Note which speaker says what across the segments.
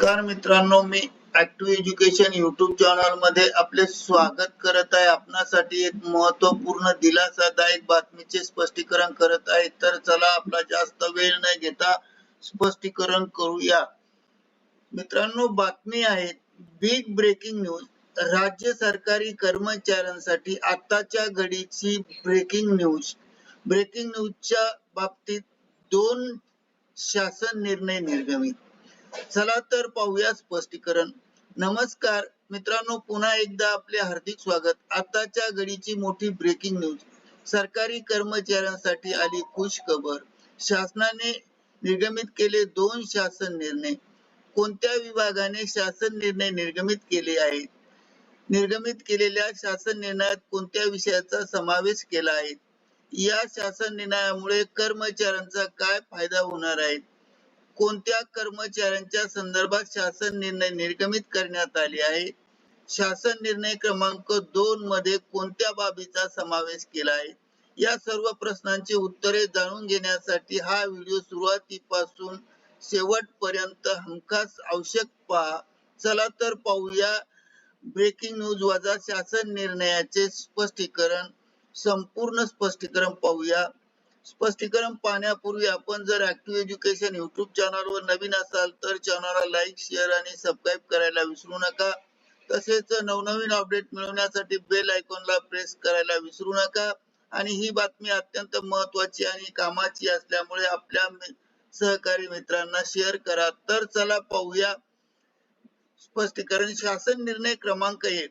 Speaker 1: नमस्कार मित्रांनो मी ऍक्टिव्ह एज्युकेशन युट्यूब चॅनलमध्ये आपले स्वागत करत आहे. आपणासाठी एक महत्त्वपूर्ण दिलासादायक बातमीचे स्पष्टीकरण करत आहे. तर चला आपला जास्त वेळ न घेता स्पष्टीकरण करूया. मित्रांनो बातमी आहे बिग ब्रेकिंग न्यूज राज्य सरकारी कर्मचाऱ्यांसाठी आताच्या घडीची ब्रेकिंग न्यूज ब्रेकिंग न्यूजच्या बाबतीत दोन शासन निर्णय निर्गमित. चला तर पाहूया स्पष्टीकरण. नमस्कार मित्रांनो पुन्हा एकदा आपले हार्दिक स्वागत. आताच्या घडीची मोठी ब्रेकिंग न्यूज सरकारी कर्मचाऱ्यांसाठी आली खुश खबर शासनाने निर्गमित केले दोन शासन निर्णय. कोणत्या विभागाने शासन निर्णय निर्गमित केले आहेत? निर्गमित केलेल्या शासन निर्णयात कोणत्या विषयाचा समावेश केला आहे? या शासन निर्णयामुळे कर्मचाऱ्यांचा काय फायदा होणार आहे? कोणत्या कर्मचाऱ्यांच्या संदर्भात शासन निर्णय निर्गमित करण्यात आले आहे? शासन निर्णय क्रमांक दोन मध्ये कोणत्या बाबीचा समावेश केला आहे? या सर्व प्रश्नांची उत्तरे जाणून घेण्यासाठी हा व्हिडिओ सुरुवातीपासून शेवटपर्यंत हमखास आवश्यक पहा. चला तर पाहूया. ब्रेकिंग न्यूज वजा शासन निर्णयाचे स्पष्टीकरण संपूर्ण स्पष्टीकरण पाहूया. स्पष्टीकरण पाहण्यापूर्वी आपण जर ऍक्टिव्ह एज्युकेशन युट्यूब चॅनलवर नवीन असाल तर चॅनलला लाईक शेअर आणि सबस्क्राईब करायला विसरू नका. तसेच नवनवीन अपडेट मिळवण्यासाठी बेल आयकॉनला प्रेस करायला विसरू नका. आणि ही बातमी अत्यंत महत्वाची आणि कामाची असल्यामुळे आपल्या सहकारी मित्रांना शेअर करा. तर चला पाहूया. स्पष्टीकरण शासन निर्णय क्रमांक एक.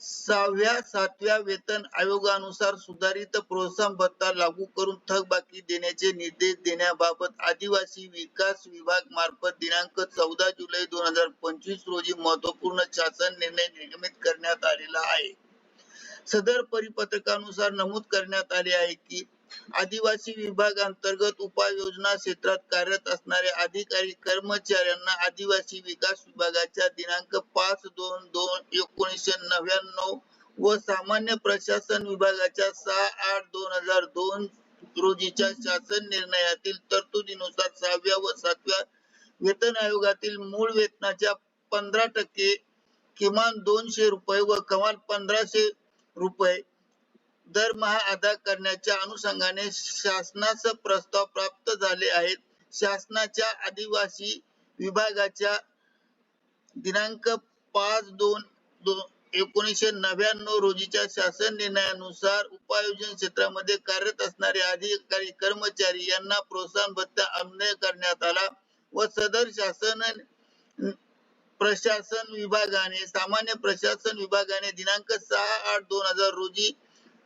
Speaker 1: सहाव्या सातव्या वेतन आयोगानुसार सुधारित प्रोत्साहन भत्ता लागू करून थकबाकी देण्याचे निर्देश देण्याबाबत आदिवासी विकास विभाग मार्फत दिनांक चौदा जुलै दोन हजार पंचवीस रोजी महत्त्वपूर्ण शासन निर्णय निर्गमित करण्यात आलेला आहे. सदर परिपत्रकानुसार नमूद करण्यात आले आहे की आदिवासी विभाग अंतर्गत उपाययोजना क्षेत्रात कार्यरत असणाऱ्या अधिकारी कर्मचाऱ्यांना आदिवासी विकास विभागाच्या दिनांक पाच दोन दोन एकोणीसशे नव्याण्णव व सामान्य प्रशासन विभागाच्या सहा आठ दोन हजार दोन रोजीच्या शासन निर्णयातील तरतुदीनुसार सहाव्या व सातव्या वेतन आयोगातील मूळ वेतनाच्या पंधरा टक्के किमान दोनशे रुपये व कमाल पंधराशे रुपये दरमहा अदा करण्याच्या अनुषंगाने शासनास प्रस्ताव प्राप्त झाले आहेत. शासनाच्या आदिवासी विभागाच्या दिनांक पाच दोन दोन एकोणीसशे नव्याण्णव रोजीच्या शासन निर्णयानुसार उपायोजन क्षेत्रामध्ये कार्यरत असणारे अधिकारी कर्मचारी यांना प्रोत्साहन भत्ता अन्वय करण्यात आला व सदर शासन प्रशासन विभागाने सामान्य प्रशासन विभागाने दिनांक सहा आठ दोन हजार रोजी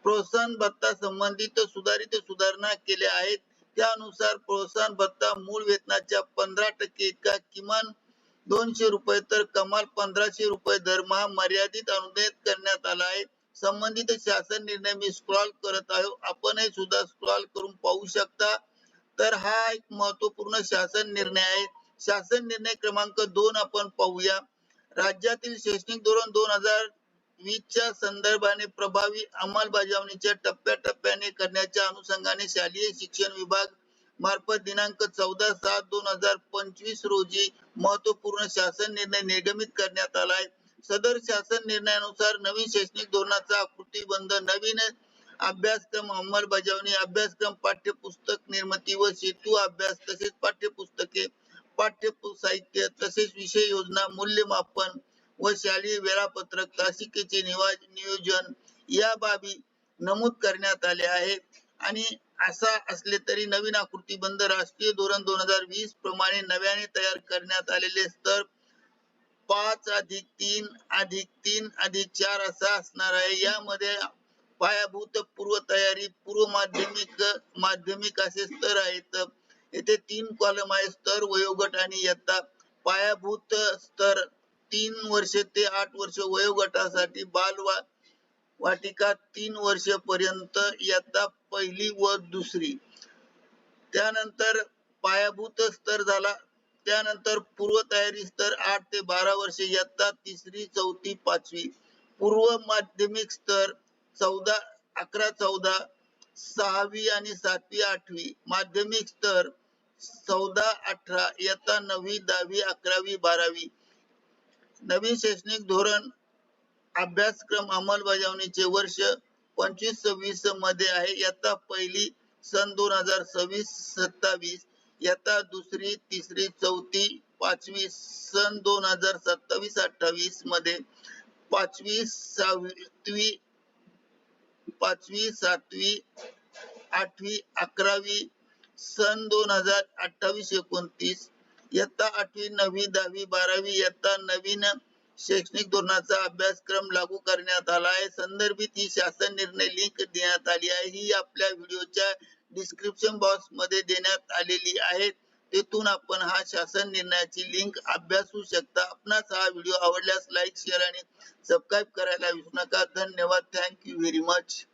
Speaker 1: प्रोत्साहन भत्ता संबंधित सुधारित सुधारणा केल्या आहेत. त्यानुसार प्रोत्साहन भत्ता मूळ वेतनाच्या पंधरा टक्के इतका किमान दोनशे रुपये तर कमाल पंधराशे रुपये दरमहा मर्यादित अनुदानित करण्यात आला आहे. संबंधित शासन निर्णय मी स्क्रॉल करत आहे. आपणही सुद्धा स्क्रॉल करून पाहू शकता. तर हा एक महत्त्वपूर्ण शासन निर्णय आहे. शासन निर्णय क्रमांक दोन आपण पाहूया. राज्यातील शैक्षणिक धोरण दोन हजार वीजच्या संदर्भाने प्रभावी अंमलबजावणीच्या टप्प्याटप्प्याने करण्याच्या अनुषंगाने शालेय शिक्षण विभाग मार्फत दिनांक चौदा सात दोन हजार पंचवीस रोजी महत्त्वपूर्ण शासन निर्णय निर्गमित करण्यात आलाय सदर शासन निर्णयानुसार नवीन शैक्षणिक धोरणाचा आकृतीबंध नवीन अभ्यासक्रम अंमलबजावणी अभ्यासक्रम पाठ्यपुस्तक निर्मिती व सेतू अभ्यास तसेच पाठ्यपुस्तके पाठ्य साहित्य तसेच विषय योजना मूल्यमापन व शालेय वेळापत्रक तासिकेचे निवास नियोजन या बाबी नमूद करण्यात आले आहे आणि असा असले तरी नवीन आकृतीबंध राष्ट्रीय धोरण दोन हजार वीस प्रमाणे नव्याने तयार करण्यात आलेले स्तर पाच अधिक तीन अधिक तीन अधिक चार असा असणार आहे. यामध्ये पायाभूत पूर्व तयारी पूर्व माध्यमिक माध्यमिक असे स्तर आहेत. येथे तीन कॉलम आहे स्तर वयोगट आणि यत्ता पायाभूत स्तर तीन वर्ष ते आठ वर्ष वयोगटासाठी बाल वा वाटिका तीन वर्ष पर्यंत इयत्ता पहिली व दुसरी. त्यानंतर पायाभूत स्तर झाला. त्यानंतर पूर्व तयारी स्तर आठ ते बारा वर्ष इयत्ता तिसरी चौथी पाचवी. पूर्व माध्यमिक स्तर चौदा अकरा चौदा सहावी आणि सातवी आठवी. माध्यमिक स्तर चौदा अठरा इयत्ता नववी दहावी अकरावी बारावी. नवीन शैक्षणिक धोरण अभ्यासक्रम अंमलबजावणीचे वर्ष पंचवीस सव्वीसमध्ये आहे. याचा पहिली सन दोन हजार सव्वीस सत्तावीस. याचा दुसरी तिसरी चौथी पाचवी सन दोन हजार सत्तावीस अठ्ठावीसमध्ये. पाचवी सहावी पाचवी सातवी आठवी अकरावी सन दोन हजार अठ्ठावीस एकोणतीस. इयत्ता आठवी नववी दहावी बारावी इयत्ता नवीन शैक्षणिक धोरणाचा अभ्यासक्रम लागू करण्यात आला आहे. संदर्भित ही शासन निर्णय लिंक देण्यात आली आहे. ही आपल्या व्हिडिओच्या डिस्क्रिप्शन बॉक्समध्ये देण्यात आलेली आहे. तेथून आपण हा शासन निर्णयाची लिंक अभ्यासू शकता. आपणास हा व्हिडिओ आवडल्यास लाईक शेअर आणि सबस्क्राईब करायला विसरू नका. धन्यवाद. Thank you very much.